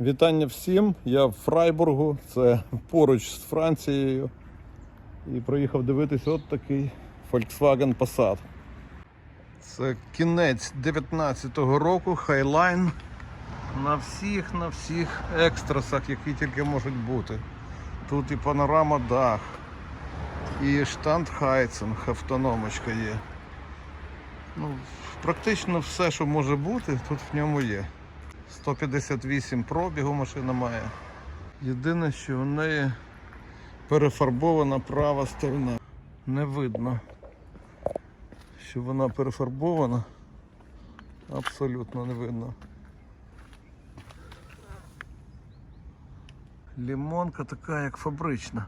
Вітання всім. Я в Фрайбургу, це поруч з Францією. І приїхав дивитись от такий Volkswagen Passat. Це кінець 19-го року, Highline. На всіх, на всіх екстрасах, які тільки можуть бути. Тут і панорама дах, і штандхайцинг, автономочка є. Ну, практично все, що може бути, тут в ньому є. 158 пробігу машина має. Єдине, що в неї перефарбована права сторона. Не видно, що вона перефарбована. Абсолютно не видно. Лімонка така, як фабрична.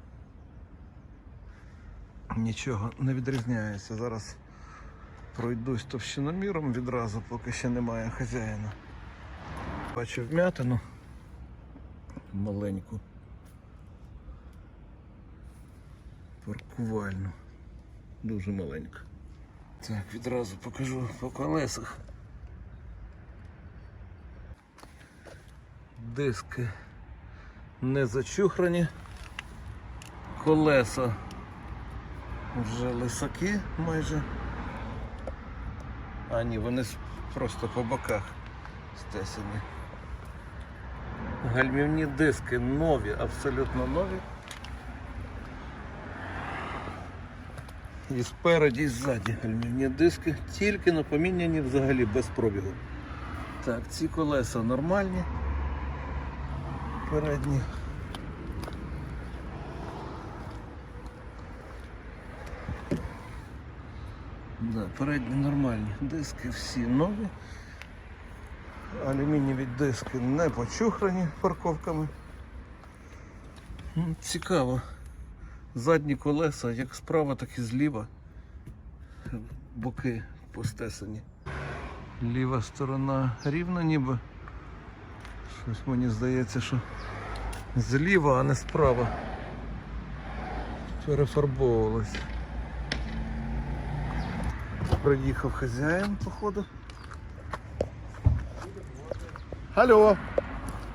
Нічого не відрізняється. Зараз пройдусь товщиноміром відразу, поки ще немає хазяїна. Бачу вмятину маленьку. Паркувальну. Дуже маленьку. Так, відразу покажу по колесах. Диски не зачухрані. Колеса вже лисаки майже. А ні, вони просто по боках стесані. Гальмівні диски нові, абсолютно нові. І спереді, і ззаді гальмівні диски, тільки на поміняні взагалі без пробігу. Так, ці колеса нормальні. Передні. Да, передні нормальні. Диски всі нові. Алюмінієві диски не почухрані парковками. Цікаво. Задні колеса як справа, так і зліва. Боки постесані. Ліва сторона рівна ніби. Щось мені здається, що зліва, а не справа. Перефарбовувалось. Приїхав хазяїн, походу. Hallo,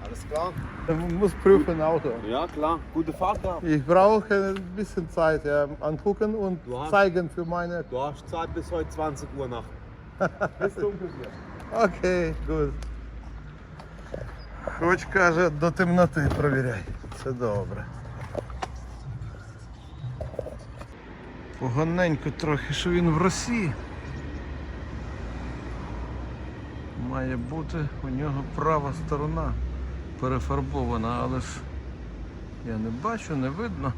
Alles klar? ich muss prüfen Auto. Ja, klar. Gute Fahrt gehabt. Ich brauche ein bisschen Zeit ja, angucken und hast- zeigen für meine. Du hast Zeit bis heute 20 Uhr Nacht. bis dunkel wird. Okay, gut. Хоч каже, до темноти провіряй. Це добре. Поганенько трохи, що він в Росії. Має бути у нього права сторона перефарбована, але ж я не бачу, не видно.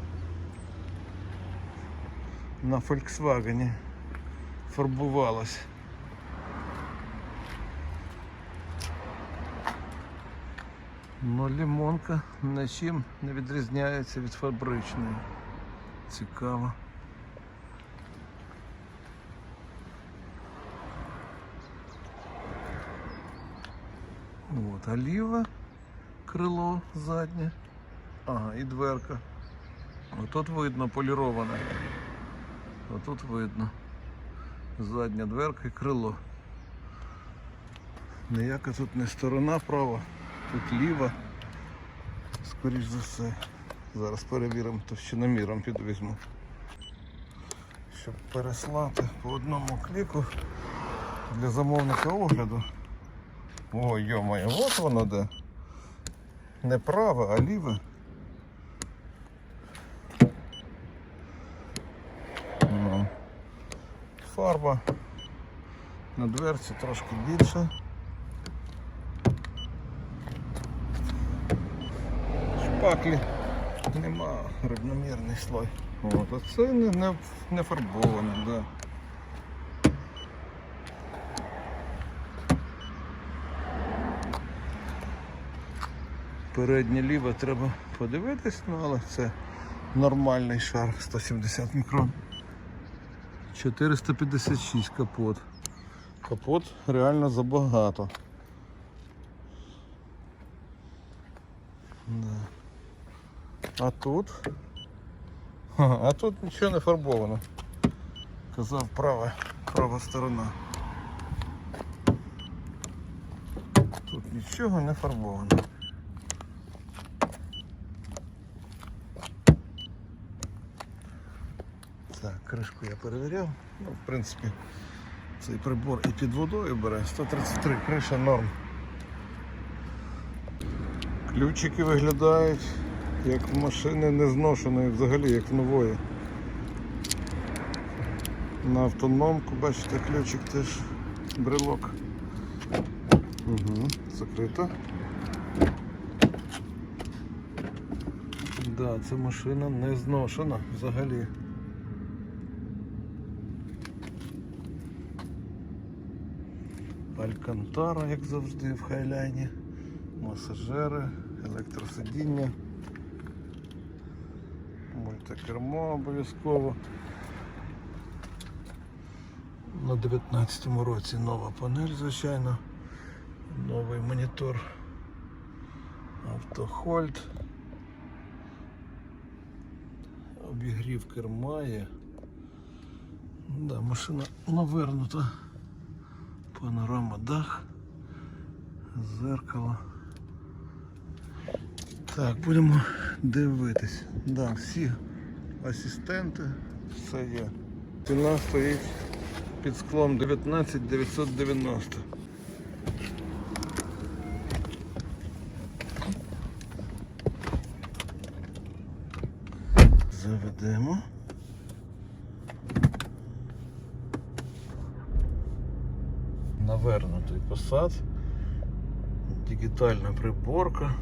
На Volkswagen фарбувалось. Ну, лімонка нічим не відрізняється від фабричної. Цікаво. От, а ліве крило заднє. Ага, і дверка. Отут видно поліроване. Отут видно. Задня дверка і крило. Ніяка тут не сторона права, тут ліва. Скоріш за все. Зараз перевіримо товщиноміром підвізьму. Щоб переслати по одному кліку для замовника огляду. Ой, йомає, от воно де. Не праве, а ліве. Ну. Фарба на дверці трошки більше. Шпаклі нема рівномірний слой. От, а це не, не, не фарбовано, да. Переднє ліве треба подивитись, ну але це нормальний шар 170 мікрон. 456 капот. Капот реально забагато. Да. А тут? А тут нічого не фарбовано. Казав права, права сторона. Тут нічого не фарбовано. Кришку я перевіряв. Ну, в принципі, цей прибор і під водою бере. 133 криша норм. Ключики виглядають як машини не зношеної, взагалі як нової. На автономку, бачите, ключик теж брелок. Угу, закрито. Да, ця машина не зношена взагалі. Алькантара, як завжди, в хайлайні, масажери, електросидіння, мультикермо обов'язково. На 19-му році нова панель, звичайно, новий монітор автохольд. Обігрів керма є. Да, машина навернута. Панорама дах, зеркало. Так, будемо дивитись. Да, всі асистенти, все є. Ціна стоїть під склом 19 990. Заведемо. Навернутий посад, дигітальна приборка,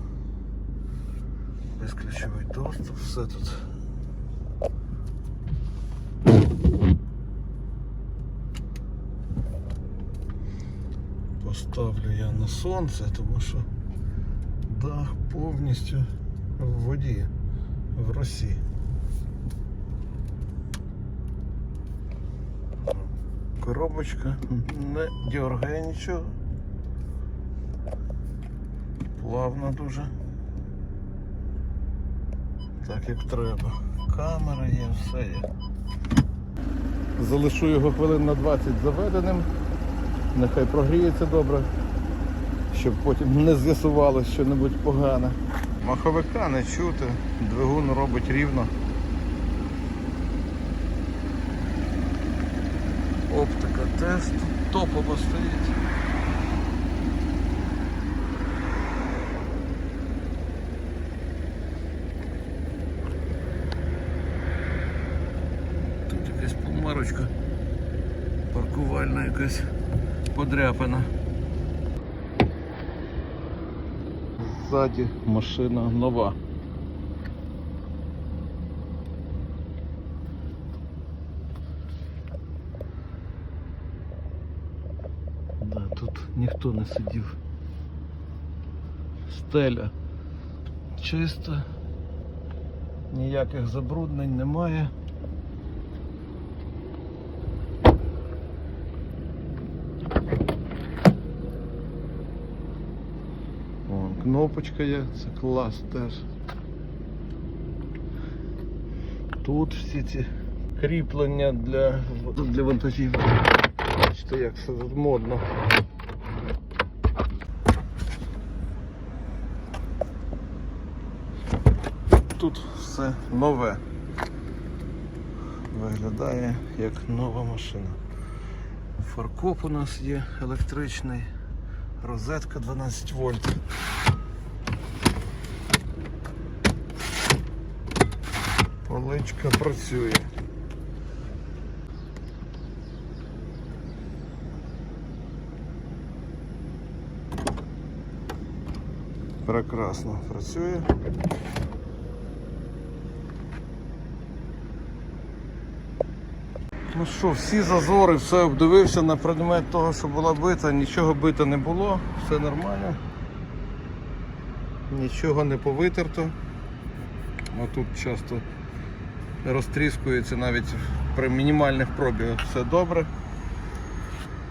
безключовий доступ, все тут. Поставлю я на сонце, тому що дах повністю в воді, в росі. Коробочка не дергає нічого. Плавно дуже. Так як треба. Камера є, все є. Залишу його хвилин на 20 заведеним. Нехай прогріється добре, щоб потім не з'ясувалося щось погане. Маховика не чути, двигун робить рівно. Оптика топово стоїть. Тут якась помарочка, паркувальна якась подряпана. Ззаді машина нова. Да, тут ніхто не сидів. Стеля чиста, ніяких забруднень немає. О, кнопочка є, це клас теж. Тут всі ці кріплення для, для вантажів. Бачите, як все модно. Тут все нове. Виглядає як нова машина. Фаркоп у нас є електричний, розетка 12 вольт. Поличка працює. Прекрасно працює. Ну що, всі зазори, все обдивився на предмет того, що була бита, нічого бита не було, все нормально. Нічого не повитерто. Отут часто розтріскується навіть при мінімальних пробігах все добре.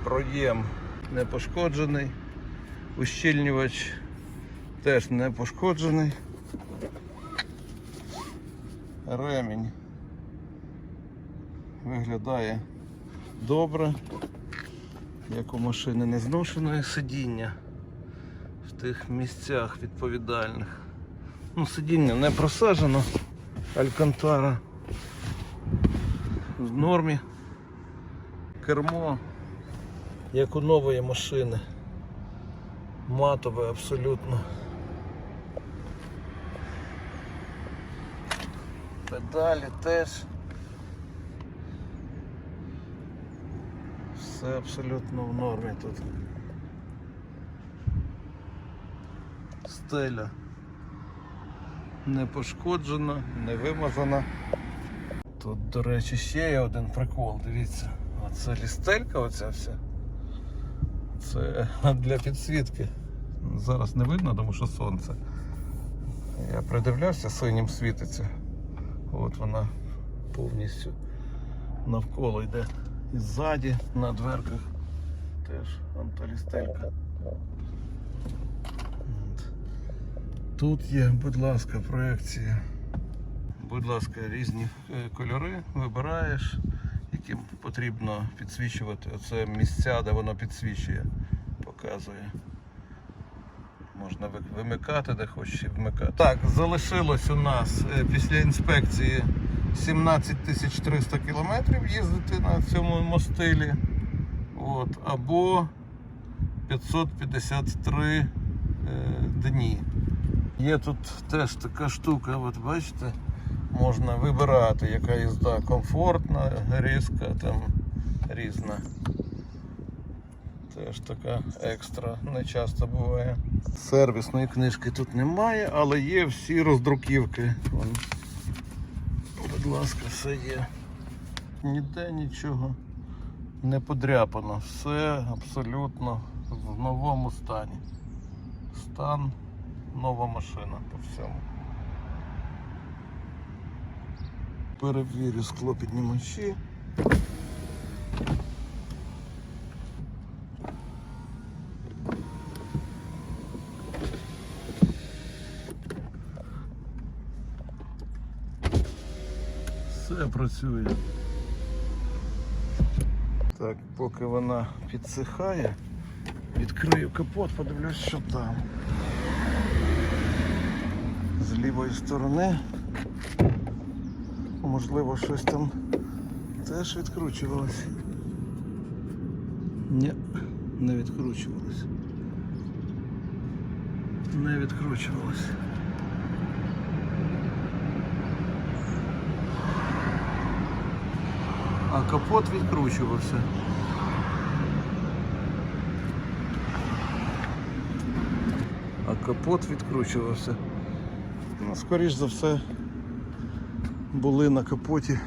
Проєм не пошкоджений, ущільнювач теж не пошкоджений. Ремінь виглядає добре, як у машини не зношеної сидіння в тих місцях відповідальних. Ну, сидіння не просаджено, алькантара. в нормі. Кермо, як у нової машини. Матове абсолютно. Педалі теж. Все абсолютно в нормі тут. Стеля не пошкоджена, не вимазана. Тут, до речі, ще є один прикол, дивіться. Оце лістелька оця вся. Це для підсвітки. Зараз не видно, тому що сонце. Я придивлявся, синім світиться. От вона повністю навколо йде. І ззаді на дверках теж антилістелька. Тут є, будь ласка, проекція. Будь ласка, різні е, кольори вибираєш, яким потрібно підсвічувати. Оце місця, де воно підсвічує, показує. Можна вимикати, де хочеш і вмикати. Так, залишилось у нас е, після інспекції 17 300 кілометрів їздити на цьому мостилі. От, або 553 е, дні. Є тут теж така штука, от бачите, можна вибирати, яка їзда комфортна, різка, там різна. Теж така екстра, не часто буває. Сервісної книжки тут немає, але є всі роздруківки. Будь ласка, все є. Ніде нічого не подряпано. Все абсолютно в новому стані. Стан нова машина по всьому. Перевірю склопіднімачі. Все працює. Так, поки вона підсихає, відкрию капот, подивлюсь, що там. З лівої сторони. Можливо, щось там теж відкручувалось. Ні, не відкручувалось. Не відкручувалось. А капот відкручувався. А капот відкручувався. Ну, скоріш за все, були на капоті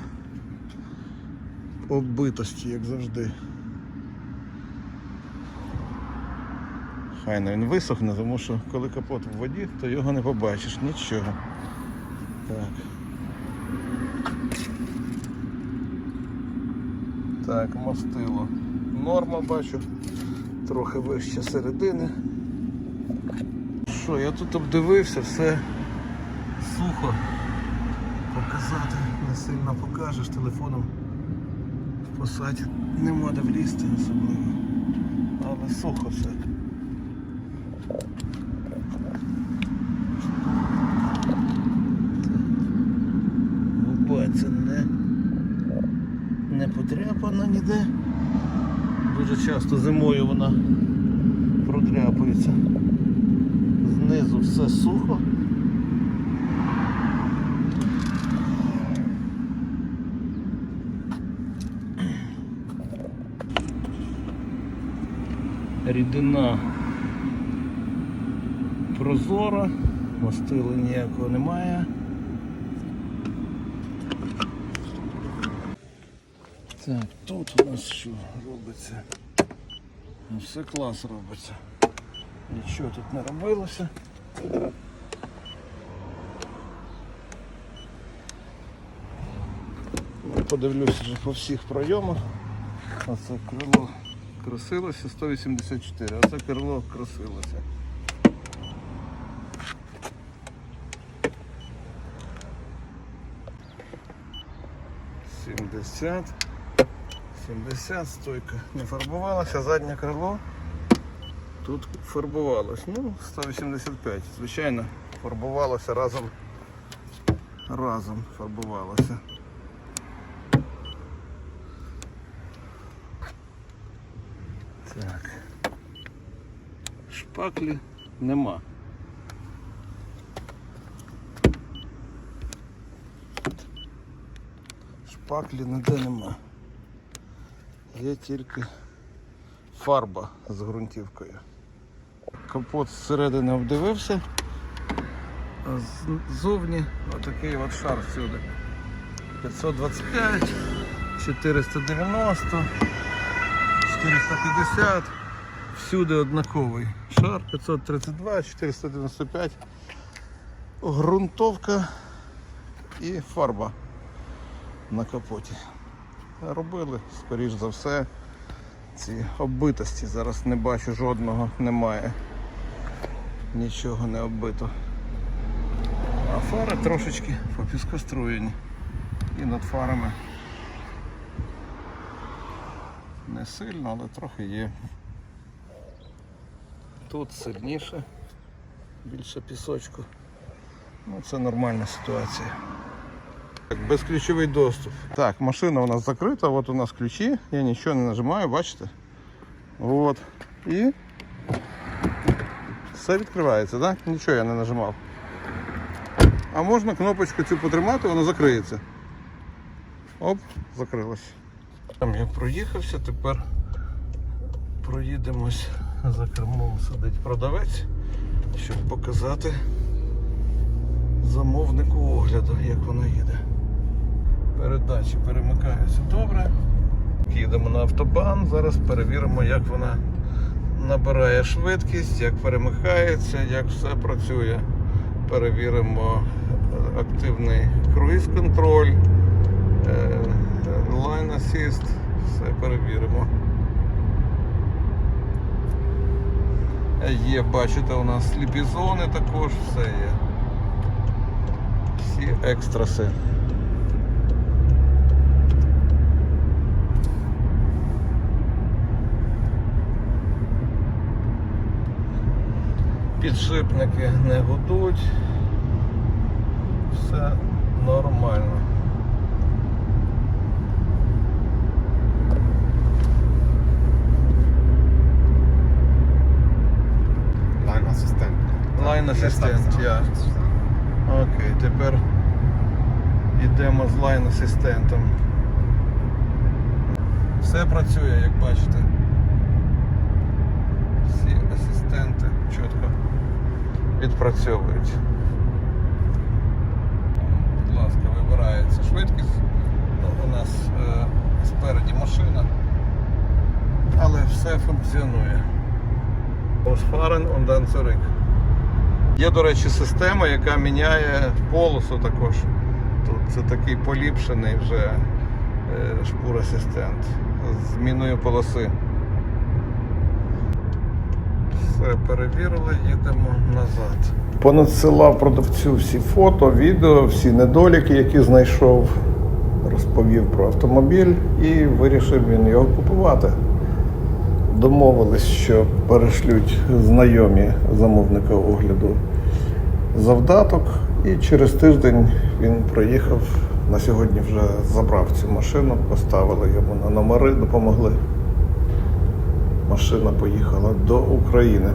оббитості, як завжди. Хайно він висохне, тому що коли капот в воді, то його не побачиш, нічого. Так. Так, мастило. Норма бачу, трохи вище середини. Що, я тут обдивився, все сухо. Показати не сильно покажеш телефоном в посаді нема де влізти особливо. Але сухо все. Губа це не, не подряпана ніде. Дуже часто зимою вона продряпується. Знизу все сухо. Рідина прозора, мастила ніякого немає. Так, тут у нас що робиться? Ну, Все клас робиться. Нічого тут не робилося. Подивлюся вже по всіх пройомах. Оце крило красилося 184, а це крило красилося. Сімдесят. 70, стойка не фарбувалася, заднє крило тут фарбувалось. Ну, 185, звичайно, фарбувалося разом. Разом фарбувалося. Так. Шпаклі нема. Шпаклі ніде нема. Є тільки фарба з ґрунтівкою. Капот зсередини обдивився, а ззовні отакий от шар всюди. 525, 490, 450. Всюди однаковий шар 532, 495. Грунтовка і фарба на капоті. Робили, скоріш за все, ці оббитості. Зараз не бачу жодного, немає. Нічого не оббито. А фари трошечки попіскоструєні. І над фарами не сильно, але трохи є. Тут сильніше, більше пісочку. Ну, це нормальна ситуація. Безключовий доступ. Так, машина у нас закрита, от у нас ключі, я нічого не нажимаю, бачите? От. І все відкривається, так? Да? Нічого я не нажимав. А можна кнопочку цю потримати, воно закриється. Оп, закрилось. Там я проїхався, тепер проїдемось за кермом сидить продавець, щоб показати замовнику огляду, як воно їде. Передачі перемикаються добре. Їдемо на автобан, зараз перевіримо, як вона набирає швидкість, як перемикається, як все працює. Перевіримо е, активний круїз-контроль, е, line assist, все перевіримо. Є, бачите, у нас сліпі зони також, все є. Всі екстраси. Підшипники не гудуть. Все нормально. Line-Assistent. Line Assistant, я. Окей, тепер йдемо з лайн асистентом. Все працює, як бачите. Всі асистенти чітко відпрацьовують. Будь ласка, вибирається швидкість. У нас е, спереді машина, але все функціонує. Ausfahren und dann. Є, до речі, система, яка міняє полосу також. Тут це такий поліпшений вже е, шпур-асистент з зміною полоси. Все перевірили, їдемо назад. Понадсилав продавцю всі фото, відео, всі недоліки, які знайшов, розповів про автомобіль і вирішив він його купувати. Домовились, що перешлють знайомі замовника огляду завдаток, і через тиждень він проїхав. На сьогодні вже забрав цю машину, поставили йому на номери, допомогли. Машина поїхала до України.